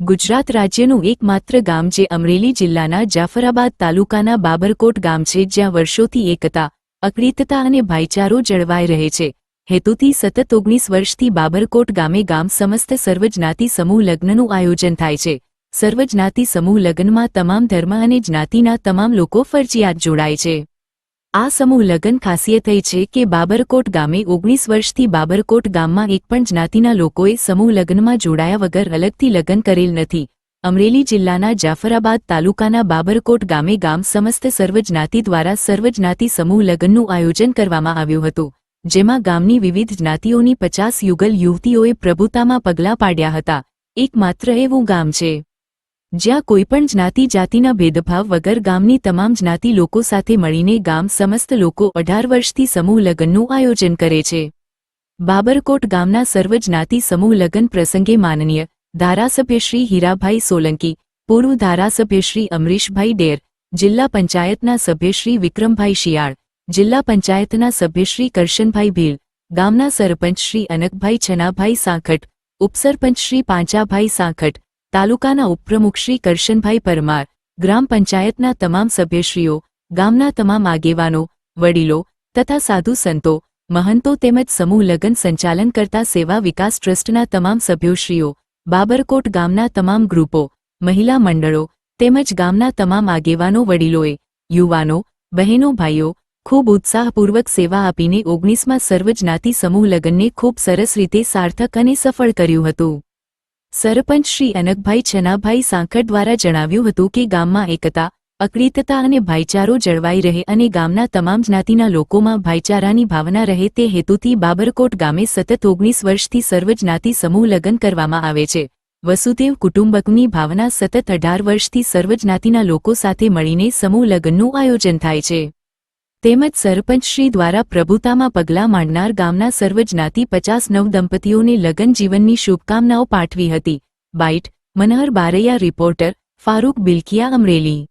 ગુજરાત રાજ્યનું એકમાત્ર ગામ જે અમરેલી જિલ્લાના જાફરાબાદ તાલુકાના બાબરકોટ ગામ છે, જ્યાં વર્ષોથી એકતા અકડિતતા અને ભાઈચારો જળવાઈ રહે છે. હેતુથી સતત ઓગણીસ વર્ષથી બાબરકોટ ગામે ગામ સમસ્ત સર્વજ્ઞાતિ સમૂહ લગ્નનું આયોજન થાય છે. સર્વજ્ઞાતિ સમૂહ લગ્નમાં તમામ ધર્મ અને જ્ઞાતિના તમામ લોકો ફરજિયાત જોડાય છે. આ સમૂહ લગ્ન ખાસિયત એ છે કે બાબરકોટ ગામે ઓગણીસ વર્ષથી બાબરકોટ ગામમાં એક પણ જ્ઞાતિના લોકોએ સમૂહ લગ્નમાં જોડાયા વગર અલગથી લગ્ન કરેલ નથી. અમરેલી જિલ્લાના જાફરાબાદ તાલુકાના બાબરકોટ ગામે ગામ સમસ્ત સર્વજ્ઞાતિ દ્વારા સર્વજ્ઞાતિ સમૂહ લગ્નનું આયોજન કરવામાં આવ્યું હતું, જેમાં ગામની વિવિધ જ્ઞાતિઓની પચાસ યુગલ યુવતીઓએ પ્રભુતામાં પગલાં પાડ્યા હતા. એકમાત્ર એવું ગામ છે. જ્યાં કોઈપણ જ્ઞાતિ જાતિના ભેદભાવ વગર ગામની તમામ જ્ઞાતિ લોકો સાથે મળીને ગામ સમસ્ત લોકો અઢાર વર્ષથી સમૂહ લગ્નનું આયોજન કરે છે. બાબરકોટ ગામના સર્વ જ્ઞાતિ સમૂહ લગ્ન પ્રસંગે માનનીય ધારાસભ્ય શ્રી હીરાભાઈ સોલંકી, પૂર્વ ધારાસભ્ય શ્રી અમરીશભાઈ ડેર, જિલ્લા પંચાયતના સભ્ય શ્રી વિક્રમભાઈ શિયાળ, જિલ્લા પંચાયતના સભ્ય શ્રી કરશનભાઈ ભીલ, ગામના સરપંચ શ્રી અનકભાઈ છનાભાઈ સાંખટ ઉપસરપંચ શ્રી પાંચાભાઈ સાંખટ તાલુકાના ઉપપ્રમુખ શ્રી કરશનભાઈ પરમાર, ગ્રામ પંચાયતના તમામ સભ્યશ્રીઓ, ગામના તમામ આગેવાનો, વડીલો તથા સાધુ સંતો, મહંતો તેમજ સમૂહ લગ્ન સંચાલન કરતા સેવા વિકાસ ટ્રસ્ટના તમામ સભ્યોશ્રીઓ, બાબરકોટ ગામના તમામ ગ્રુપો, મહિલા મંડળો તેમજ ગામના તમામ આગેવાનો, વડીલોએ, યુવાનો, બહેનો, ભાઈઓ ખૂબ ઉત્સાહપૂર્વક સેવા આપીને ઓગણીસમાં સર્વજ્ઞાતિ સમૂહ લગ્નને ખૂબ સરસ રીતે સાર્થક અને સફળ કર્યું હતું. સરપંચ શ્રી અનકભાઈ છનાભાઈ સાંકર દ્વારા જણાવ્યું હતું કે ગામમાં એકતા અકડિતતા અને ભાઈચારો જળવાઈ રહે અને ગામના તમામ જ્ઞાતિના લોકોમાં ભાઈચારાની ભાવના રહે તે હેતુથી બાબરકોટ ગામે સતત ઓગણીસ વર્ષથી સર્વજ્ઞાતિ સમૂહ લગ્ન કરવામાં આવે છે. વસુદેવ કુટુંબકની ભાવના સતત અઢાર વર્ષથી સર્વજ્ઞાતિના લોકો સાથે મળીને સમૂહ લગ્નનું આયોજન થાય છે. તેમજ સરપંચશ્રી દ્વારા પ્રભુતામાં પગલાં માંડનાર ગામના સર્વજ્ઞાતિ પચાસ નવ દંપતીઓને લગ્ન જીવનની શુભકામનાઓ પાઠવી હતી. Bite, Manhar Baraiya, reporter, Farooq Bilakiya Amreli.